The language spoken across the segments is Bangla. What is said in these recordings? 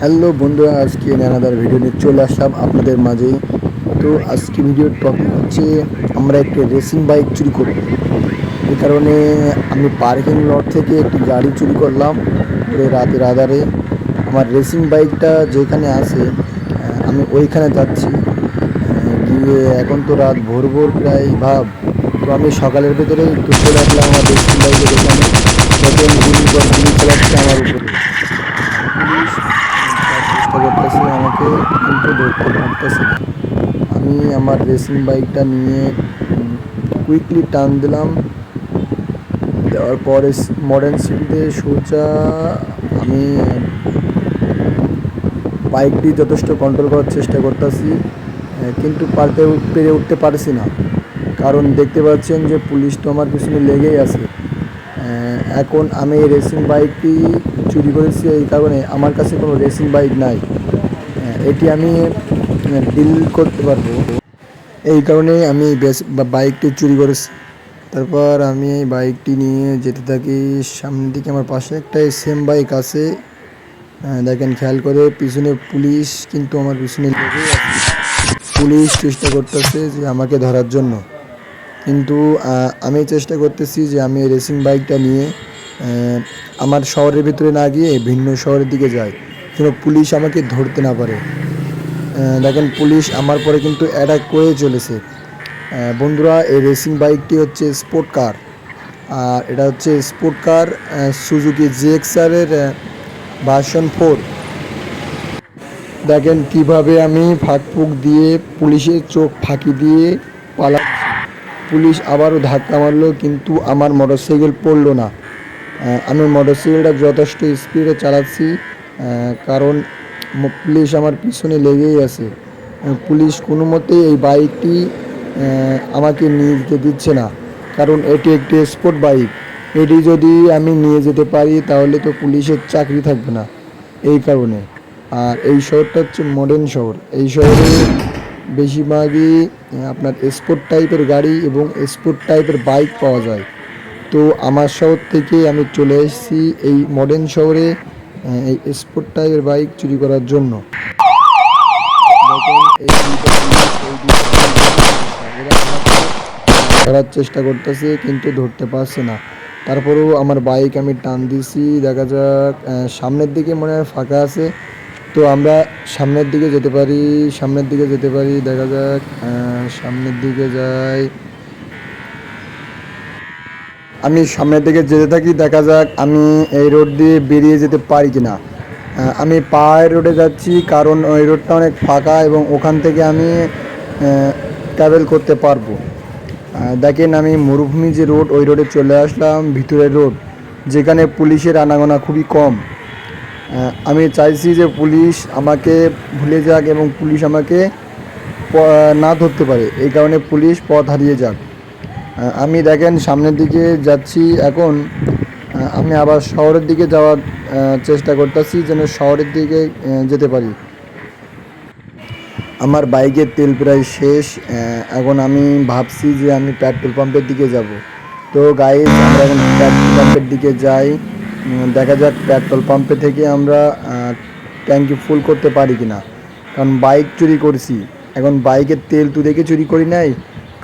হ্যালো বন্ধুরা, আজকে নানাদার ভিডিও নিয়ে চলে আসলাম আপনাদের মাঝে। তো আজকে ভিডিওর টপিক হচ্ছে, আমরা একটি রেসিং বাইক চুরি করব। এই কারণে আমি পার্কিং লট থেকে একটি গাড়ি চুরি করলাম করে রাতের আধারে। আমার রেসিং বাইকটা যেখানে আছে আমি ওইখানে যাচ্ছি। গিয়ে এখন তো রাত ভোর ভোর প্রায় ভাব। তো আমি সকালের ভেতরে একটু চলে আসলাম আমার রেসিং বাইকের চালাচ্ছে আমার উপরে পুলিশ চেষ্টা করতেছে আমাকে কিন্তু পারতেছে না আমি আমার রেসিং বাইকটা নিয়ে কুইকলি টান দিলাম। দেওয়ার পরে মডার্ন সিটিতে সোজা আমি বাইকটি যথেষ্ট কন্ট্রোল করার চেষ্টা করতেছি কিন্তু পারতে পেরে উঠতে পারছি না। কারণ দেখতে পাচ্ছেন যে পুলিশ তো আমার পিছনে লেগেই আছে। এখন আমি রেসিং বাইকটি চুরি করেছি এই কারণে আমার কাছে কোনো রেসিং বাইক নাই। এটি আমি ডিল করতে পারব। এই কারণে আমি বাইকটি চুরি করেছি। তারপর আমি এই বাইকটি নিয়ে যেতে থাকি সামনের দিকে আমার পাশে একটা সেম বাইক আছে। দেখেন, খেয়াল করে পিছনে পুলিশ কিন্তু আমার পিছনে পুলিশ চেষ্টা করতেছে যে আমাকে ধরার জন্য। কিন্তু আমি চেষ্টা করতেছি যে আমি রেসিং বাইকটা নিয়ে আমার শহরের ভিতরে না গিয়ে ভিন্ন শহরের দিকে যাই। যেন পুলিশ আমাকে ধরতে না পারে। দেখেন, পুলিশ আমার পরে কিন্তু অ্যাটাক করে চলেছে। বন্ধুরা, এই রেসিং বাইকটি হচ্ছে স্পোর্ট কার আর এটা হচ্ছে স্পোর্ট কার সুজুকি জিএক্সআরের ভার্সন ফোর দেখেন, কীভাবে আমি ফাঁকফুক দিয়ে পুলিশের চোখ ফাঁকি দিয়ে পালা পুলিশ আবারও ধাক্কা মারলো, কিন্তু আমার মোটরসাইকেল পড়ল না। আমি মোটরসাইকেলটা যথেষ্ট স্পিডে চালাচ্ছি। কারণ পুলিশ আমার পিছনে লেগেই আছে। পুলিশ কোনো মতেই এই বাইকটি আমাকে নিয়ে যেতে দিচ্ছে না। কারণ এটি একটি স্পোর্ট বাইক এটি যদি আমি নিয়ে যেতে পারি, তাহলে তো পুলিশের চাকরি থাকবে না এই কারণে। আর এই শহরটা হচ্ছে মডার্ন শহর। এই শহরে বেশিরভাগই আপনার স্পোর্ট টাইপের গাড়ি এবং স্পোর্ট টাইপের বাইক পাওয়া যায়। তো আমার শহর থেকে আমি চলে এসেছি এই মডার্ন শহরে। এই স্পোর্ট টাইপের বাইক চুরি করার জন্য। ধরার চেষ্টা করতেছে, কিন্তু ধরতে পারছে না। তারপরেও আমার বাইক আমি টান দিছি, দেখা যাক সামনের দিকে মনে হয় ফাঁকা আছে। তো আমরা সামনের দিকে যেতে পারি, সামনের দিকে যেতে পারি, দেখা যাক সামনের দিকে যাই। আমি সামনের দিকে যেতে থাকি, দেখা যাক আমি এই রোড দিয়ে বেরিয়ে যেতে পারি কি না আমি পাহাড় রোডে যাচ্ছি কারণ ওই রোডটা অনেক ফাঁকা এবং ওখান থেকে আমি ট্রাভেল করতে পারব। দেখেন আমি মরুভূমি যে রোড, ওই রোডে চলে আসলাম, ভিতরের রোড, যেখানে পুলিশের আনাগোনা খুবই কম। আমি চাইছি যে পুলিশ আমাকে ভুলে যাক এবং পুলিশ আমাকে না ধরতে পারে। এই কারণে পুলিশ পথ হারিয়ে যাক। আমি দেখেন সামনের দিকে যাচ্ছি, এখন আমি আবার শহরের দিকে যাওয়ার চেষ্টা করতেছি যেন শহরের দিকে যেতে পারি। আমার বাইকের তেল প্রায় শেষ এখন আমি ভাবছি যে আমি পেট্রোল পাম্পের দিকে যাব। তো গাইজ আমরা এখন পেট্রোল পাম্পের দিকে যাই। দেখা যাক পেট্রোল পাম্পে থেকে আমরা ট্যাঙ্কি ফুল করতে পারি কিনা। কারণ বাইক চুরি করছি। এখন বাইকের তেল তো দেখে চুরি করি নাই।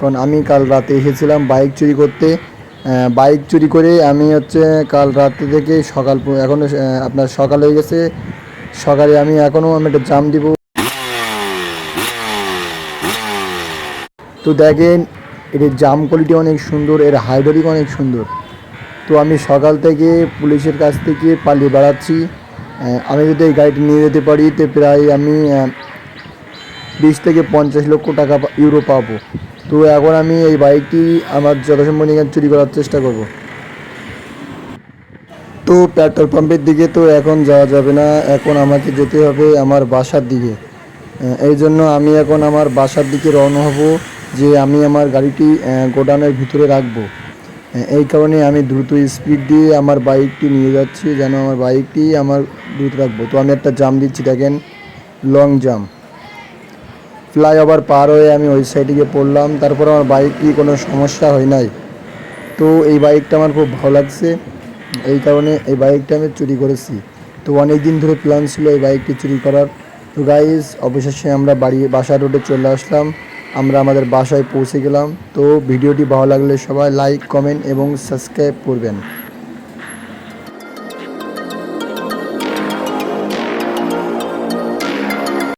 কারণ আমি কাল রাতে এসেছিলাম বাইক চুরি করতে। বাইক চুরি করে আমি হচ্ছে কাল রাতে থেকে সকাল প- এখনও আপনার সকাল হয়ে গেছে। সকালে আমি এখনও আমি একটা জাম দিব। তো দেখেন, এর জাম কোয়ালিটি অনেক সুন্দর, এর হাইড্রোলিক অনেক সুন্দর। তো আমি সকাল থেকে পুলিশের কাছ থেকে পালিয়ে বেড়াচ্ছি। আমি যদি এই গাড়িটি নিয়ে যেতে পারি, তো প্রায় আমি বিশ থেকে পঞ্চাশ লক্ষ টাকা ইউরো পাবো। তো এখন আমি এই বাইকটি আমার যথাসম্ভব নিয়ে চুরি করার চেষ্টা করব। তো পেট্রোল পাম্পের দিকে তো এখন যাওয়া যাবে না এখন আমাকে যেতে হবে আমার বাসার দিকে। এই জন্য আমি এখন আমার বাসার দিকে রওনা হব যে আমি আমার গাড়িটি আহ, গোডাউনের ভিতরে রাখব। এই কারণে আমি দ্রুত স্পিড দিয়ে আমার বাইকটি নিয়ে যাচ্ছি যেন আমার বাইকটি আমার দ্রুত রাখব। তো আমি একটা জাম দিচ্ছি দেখেন লং জাম ফ্লাইওভার পার হয়ে আমি ওই সাইডে গিয়ে পড়লাম। তারপর আমার বাইকটি কোনো সমস্যা হয় নাই। তো এই বাইকটা আমার খুব ভালো লাগছে। এই কারণে এই বাইকটা আমি চুরি করেছি। তো অনেক দিন ধরে প্ল্যান ছিল এই বাইকটি চুরি করার। তো গাইজ অবশেষে আমরা বাড়ি, বাসা রোডে চলে আসলাম। আমরা আমাদের বাসায় পৌঁছে গেলাম। তো ভিডিওটি ভালো লাগলে সবাই লাইক কমেন্ট এবং সাবস্ক্রাইব করবেন।